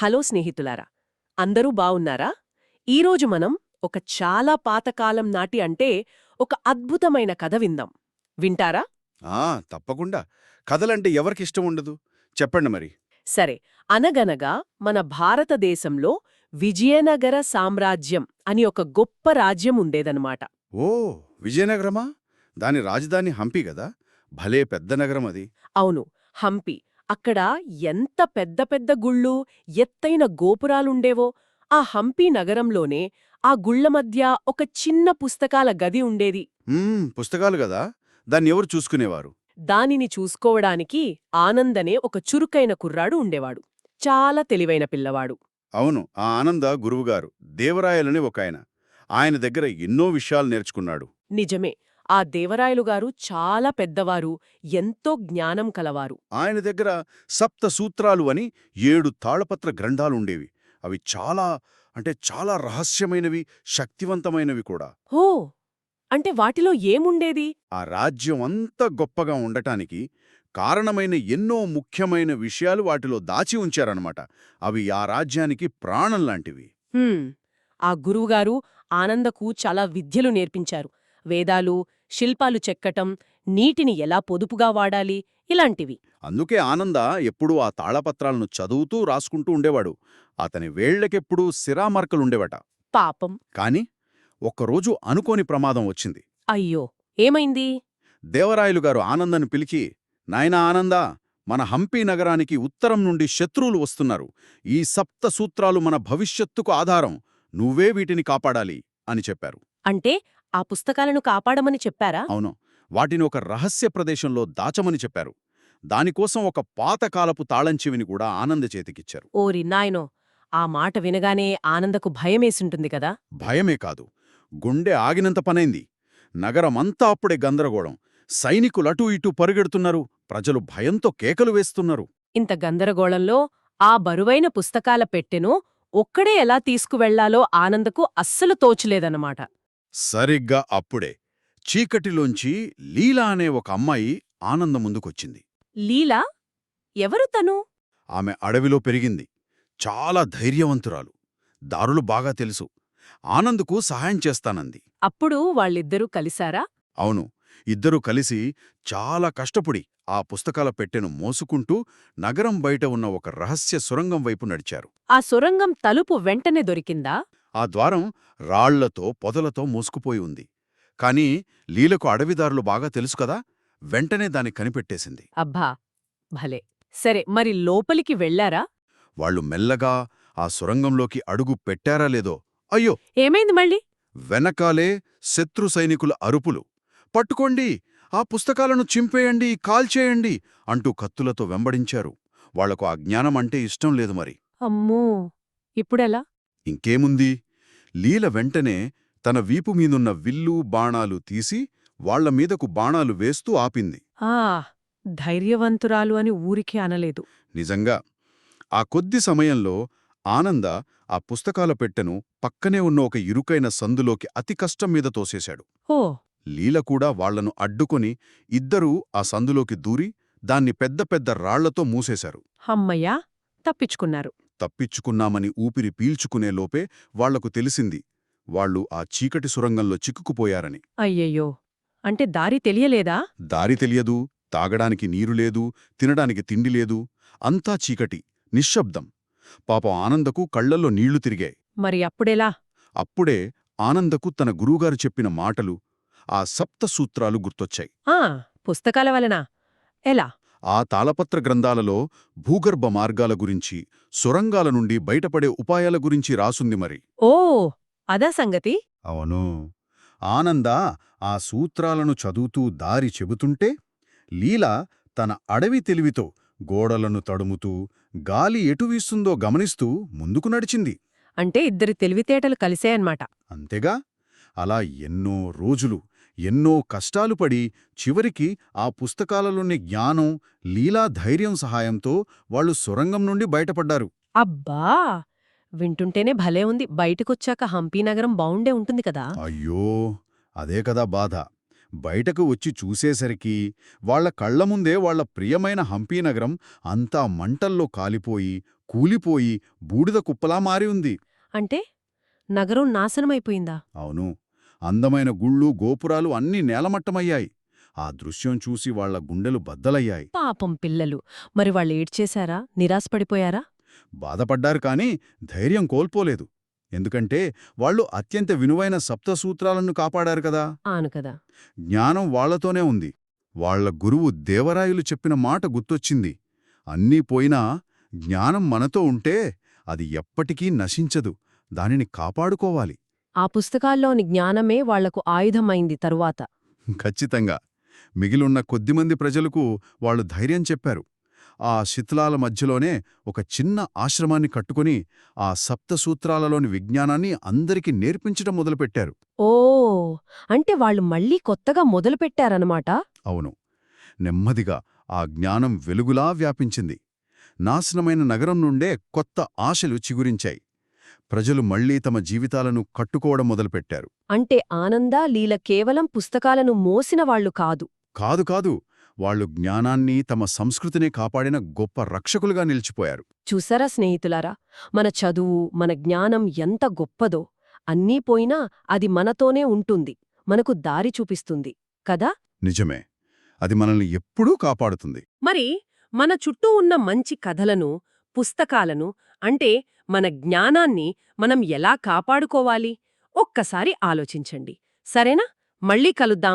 Hello స్నేహితులారా అందరూ బావున్నారా? ఈరోజు మనం ఒక చాలా పాతకాలం నాటి అంటే ఒక అద్భుతమైన కథ విందాం. వింటారా? ఆ తప్పకుండా. కథలంటే ఎవరికిష్టం ఉండదు? చెప్పండి మరి. సరే అనగనగా మన భారతదేశంలో విజయనగర సామ్రాజ్యం అని ఒక గొప్ప రాజ్యం ఉండేదన్నమాట. ఓ విజయనగరమా? దాని రాజధాని హంపి గదా? భలే పెద్ద నగరం అది. అవును హంపి. అక్కడ ఎంత పెద్ద పెద్ద గుళ్ళు ఎత్తైన గోపురాలుండేవో ఆ హంపి నగరంలోనే ఆ గుళ్ళ మధ్య ఒక చిన్న పుస్తకాల గది ఉండేది. పుస్తకాలు గదా? దాన్ని ఎవరు చూసుకునేవారు? దానిని చూసుకోవడానికి ఆనందనే ఒక చురుకైన కుర్రాడు ఉండేవాడు. చాలా తెలివైన పిల్లవాడు. అవును ఆ ఆనంద గురువుగారు దేవరాయలని ఒక ఆయన ఆయన దగ్గర ఎన్నో విషయాలు నేర్చుకున్నాడు. నిజమే ఆ దేవరాయలుగారు చాలా పెద్దవారు ఎంతో జ్ఞానం కలవారు. ఆయన దగ్గర సప్త సూత్రాలు అని ఏడు తాళపత్ర గ్రంథాలుండేవి. అవి చాలా అంటే చాలా రహస్యమైనవి శక్తివంతమైనవి కూడా. హో! అంటే వాటిలో ఏముండేది? ఆ రాజ్యం అంత గొప్పగా ఉండటానికి కారణమైన ఎన్నో ముఖ్యమైన విషయాలు వాటిలో దాచి ఉంచారన్నమాట. అవి ఆ రాజ్యానికి ప్రాణం లాంటివి. ఆ గురువుగారు ఆనందకు చాలా విద్యలు నేర్పించారు. వేదాలు శిల్పాలు చెక్కటం నీటిని ఎలా పొదుపుగా వాడాలి ఇలాంటివి. అందుకే ఆనంద ఎప్పుడూ ఆ తాళపత్రాలను చదువుతూ రాసుకుంటూ ఉండేవాడు. అతని వేళ్ళకెప్పుడూ సిరామర్కలుండేవట పాపం. కాని ఒక్కరోజు అనుకోని ప్రమాదం వచ్చింది. అయ్యో! ఏమైంది? దేవరాయలుగారు ఆనందను పిలిచి నాయనా ఆనందా మన హంపీ నగరానికి ఉత్తరం నుండి శత్రువులు వస్తున్నారు. ఈ సప్త సూత్రాలు మన భవిష్యత్తుకు ఆధారం. నువ్వే వీటిని కాపాడాలి అని చెప్పారు. అంటే ఆ పుస్తకాలను కాపాడమని చెప్పారా? అవును. వాటిని ఒక రహస్య ప్రదేశంలో దాచమని చెప్పారు. దానికోసం ఒక పాతకాలపు తాళంచెవిని కూడా ఆనంద చేతికిచ్చారు. ఓరి నాయనో! ఆ మాట వినగానే ఆనందకు భయమేసుంటుంది కదా? భయమే కాదు. గుండె ఆగినంత పనైంది. నగరమంతా అప్పుడే గందరగోళం. సైనికులటూ ఇటూ పరుగెడుతున్నారు. ప్రజలు భయంతో కేకలు వేస్తున్నారు. ఇంత గందరగోళంలో ఆ బరువైన పుస్తకాల పెట్టెను ఒక్కడే ఎలా తీసుకువెళ్ళాలో ఆనందకు అస్సలు తోచులేదన్నమాట. సరిగ్గా అప్పుడే చీకటిలోంచి లీలా అనే ఒక అమ్మాయి ఆనందం ముందుకొచ్చింది. లీలా? ఎవరు తను? ఆమె అడవిలో పెరిగింది. చాలా ధైర్యవంతురాలు. దారులు బాగా తెలుసు. ఆనందుకు సహాయం చేస్తానంది. అప్పుడు వాళ్ళిద్దరూ కలిశారా అవును. ఇద్దరూ కలిసి చాలా కష్టపడి ఆ పుస్తకాల పెట్టెను మోసుకుంటూ నగరం బయట ఉన్న ఒక రహస్య సొరంగం వైపు నడిచారు. ఆ సొరంగం తలుపు వెంటనే దొరికిందా? ఆ ద్వారం రాళ్ళతో పొదలతో మూసుకుపోయి ఉంది. కాని లీలకు అడవిదారులు బాగా తెలుసు కదా వెంటనే దాన్ని కనిపెట్టేసింది. అబ్బా! భలే! సరే మరి లోపలికి వెళ్ళారా వాళ్ళు మెల్లగా ఆ సొరంగంలోకి అడుగు పెట్టారా లేదో అయ్యో! ఏమైంది మళ్ళీ? వెనకాలే శత్రు సైనికుల అరుపులు. పట్టుకోండి ఆ పుస్తకాలను చింపేయండి కాల్చేయండి అంటూ కత్తులతో వెంబడించారు. వాళ్ళకు ఆ జ్ఞానం అంటే ఇష్టం లేదు మరి. అమ్మో! ఇప్పుడెలా? ఇంకేముంది? లీల వెంటనే తన వీపు మీదున్న విల్లు బాణాలు తీసి వాళ్ళ మీదకు బాణాలు వేస్తూ ఆపింది. ఆ ధైర్యవంతురాలు అని ఊరికే అనలేదు. నిజంగా. ఆ కొద్ది సమయంలో ఆనంద ఆ పుస్తకాల పెట్టెను పక్కనే ఉన్న ఒక ఇరుకైన సందులోకి అతి కష్టం మీద తోసేశాడు. ఓ. లీల కూడా వాళ్ళను అడ్డుకొని ఇద్దరూ ఆ సందులోకి దూరి దాన్ని పెద్ద పెద్ద రాళ్ళతో మూసేశారు. హమ్మయ్యా తప్పించుకున్నారు. తప్పించుకున్నామని ఊపిరి పీల్చుకునే లోపే వాళ్ళకు తెలిసింది. వాళ్ళు ఆ చీకటి సురంగంలో చిక్కుకుపోయారని. అయ్యయ్యో! అంటే దారి తెలియలేదా? దారి తెలియదు. తాగడానికి నీరు లేదు. తినడానికి తిండి లేదు. అంతా చీకటి నిశ్శబ్దం. పాపం ఆనందకు కళ్ళల్లో నీళ్ళు తిరిగాయి. మరి అప్పుడెలా? అప్పుడే ఆనందకు తన గురువుగారు చెప్పిన మాటలు ఆ సప్త సూత్రాలు గుర్తొచ్చాయి. ఆ! పుస్తకాల వలన. ఎలా? ఆ తాళపత్ర గ్రంథాలలో భూగర్భ మార్గాల గురించి సొరంగాల నుండి బయటపడే ఉపాయాల గురించి రాసుంది మరి. ఓ అదా సంగతి? అవును. ఆనంద ఆ సూత్రాలను చదువుతూ దారి చెబుతుంటే లీల తన అడవి తెలివితో గోడలను తడుముతూ గాలి ఎటు వీస్తుందో గమనిస్తూ ముందుకు నడిచింది. అంటే ఇద్దరి తెలివితేటలు కలిసాయన్మాట అంతేగా? అలా ఎన్నో రోజులు ఎన్నో కష్టాలు పడి చివరికి ఆ పుస్తకాలలోని జ్ఞానం లీలా ధైర్యం సహాయంతో వాళ్ళు సొరంగం నుండి బయటపడ్డారు. అబ్బా! వింటుంటేనే భలే ఉంది. బయటకొచ్చాక హంపీ నగరం బావుండే ఉంటుంది కదా. అయ్యో! అదే కదా బాధ. బయటకు వచ్చి చూసేసరికి వాళ్ళ కళ్ళ ముందే వాళ్ళ ప్రియమైన హంపీ నగరం అంతా మంటల్లో కాలిపోయి కూలిపోయి బూడిద కుప్పలా మారి ఉంది. అంటే నగరం నాశనమైపోయిందా? అవును. అందమైన గుళ్ళు గోపురాలు అన్నీ నేలమట్టమయ్యాయి. ఆ దృశ్యం చూసి వాళ్ళ గుండెలు బద్దలయ్యాయి. పాపం పిల్లలు. మరి వాళ్ళు ఏడ్చేశారా? నిరాశపడిపోయారా? బాధపడ్డారు కాని ధైర్యం కోల్పోలేదు. ఎందుకంటే వాళ్ళు అత్యంత వినువైన సప్తసూత్రాలను కాపాడారు కదా. ఆను కదా. జ్ఞానం వాళ్ళతోనే ఉంది. వాళ్ళ గురువు దేవరాయులు చెప్పిన మాట గుర్తొచ్చింది. అన్నీ పోయినా జ్ఞానం మనతో ఉంటే అది ఎప్పటికీ నశించదు. దానిని కాపాడుకోవాలి. ఆ పుస్తకాల్లోని జ్ఞానమే వాళ్ళకు ఆయుధమైంది తరువాత. ఖచ్చితంగా. మిగిలున్న కొద్దిమంది ప్రజలకు వాళ్ళు ధైర్యం చెప్పారు. ఆ శిథిలాల మధ్యలోనే ఒక చిన్న ఆశ్రమాన్ని కట్టుకుని ఆ సప్తసూత్రాలలోని విజ్ఞానాన్ని అందరికీ నేర్పించడం మొదలుపెట్టారు. ఓ! అంటే వాళ్ళు మళ్ళీ కొత్తగా మొదలుపెట్టారనమాట అవును. నెమ్మదిగా ఆ జ్ఞానం వెలుగులా వ్యాపించింది. నాశనమైన నగరం నుండే కొత్త ఆశలు చిగురించాయి. ప్రజలు మళ్ళీ తమ జీవితాలను కట్టుకోవడం మొదలుపెట్టారు. అంటే ఆనంద లీల కేవలం పుస్తకాలను మోసిన వాళ్ళు కాదు. కాదు కాదు. వాళ్ళు జ్ఞానాన్ని తమ సంస్కృతిని కాపాడిన గొప్ప రక్షకులుగా నిలిచిపోయారు. చూసారా స్నేహితులారా? మన చదువు మన జ్ఞానం ఎంత గొప్పదో అన్నీ పోయినా అది మనతోనే ఉంటుంది. మనకు దారి చూపిస్తుంది. కదా? నిజమే. అది మనల్ని ఎప్పుడూ కాపాడుతుంది. మరి మన చుట్టూ ఉన్న మంచి కథలను పుస్తకాలను అంటే మన జ్ఞానాన్ని మనం ఎలా కాపాడుకోవాలి? ఒక్కసారి ఆలోచించండి. సరేనా? మళ్ళీ కలుద్దాం.